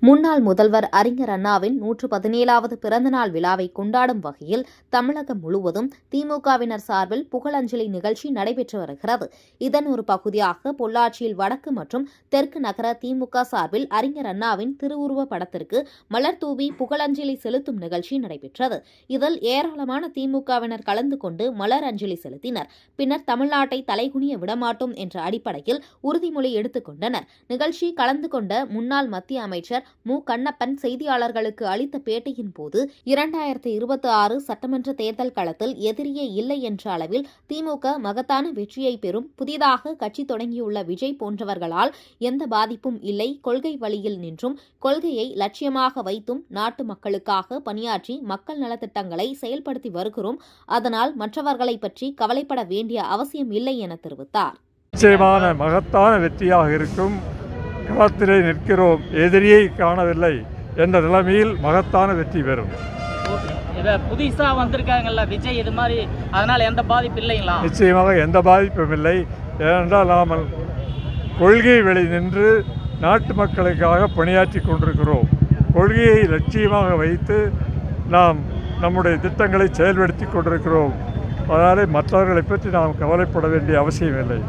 முன்னாள் முதல்வர் அறிஞர் அண்ணாவின் நூற்று பதினேழாவது பிறந்தநாள் விழாவை கொண்டாடும் வகையில் தமிழகம் முழுவதும் திமுகவினர் சார்பில் புகழஞ்சலி நிகழ்ச்சி நடைபெற்று வருகிறது. இதன் ஒரு பகுதியாக பொள்ளாச்சியில் வடக்கு மற்றும் தெற்கு நகர திமுக சார்பில் அறிஞர் அண்ணாவின் திருவுருவ படத்திற்கு மலர் தூவி புகழஞ்சலி செலுத்தும் நிகழ்ச்சி நடைபெற்றது. இதில் ஏராளமான திமுகவினர் கலந்து கொண்டு மலர் அஞ்சலி செலுத்தினர். பின்னர் தமிழ்நாட்டை தலைகுனிய விடமாட்டோம் என்ற அடிப்படையில் உறுதிமொழி எடுத்துக் கொண்டனர். நிகழ்ச்சி கலந்து கொண்ட முன்னாள் மத்திய அமைச்சர் மு. கண்ணப்பன் செய்தியாளர்களுக்கு அளித்த பேட்டியின் போது இரண்டாயிரத்தி இருபத்தி ஆறு சட்டமன்ற தேர்தல் களத்தில் எதிரியே இல்லை என்ற அளவில் திமுக மகத்தான வெற்றியை பெறும் புதிதாக கட்சி தொடங்கியுள்ள விஜய் போன்றவர்களால் எந்த பாதிப்பும் இல்லை கொள்கை வழியில் நின்றும் கொள்கையை லட்சியமாக வைத்தும் நாட்டு மக்களுக்காக பணியாற்றி மக்கள் நலத்திட்டங்களை செயல்படுத்தி வருகிறோம். அதனால் மற்றவர்களை பற்றி கவலைப்பட வேண்டிய அவசியம் இல்லை என தெரிவித்தார். நிச்சயமான மகத்தான வெற்றியாக இருக்கும். களத்திலே நிற்கிறோம். எதிரியை காணவில்லை. என்ற நிலைமையில் மகத்தான வெற்றி பெறும். இதை புதுசாக வந்திருக்காங்கல்ல விஜய் இது மாதிரி. அதனால் எந்த பாதிப்பு இல்லைங்களா? நிச்சயமாக எந்த பாதிப்பும் இல்லை. ஏனென்றால் நாம் கொள்கை வெளி நின்று நாட்டு மக்களுக்காக பணியாற்றி கொண்டிருக்கிறோம். கொள்கையை லட்சியமாக வைத்து நாம் நம்முடைய திட்டங்களை செயல்படுத்தி கொண்டிருக்கிறோம். அதனாலே மற்றவர்களை பற்றி நாம் கவலைப்பட வேண்டிய அவசியமில்லை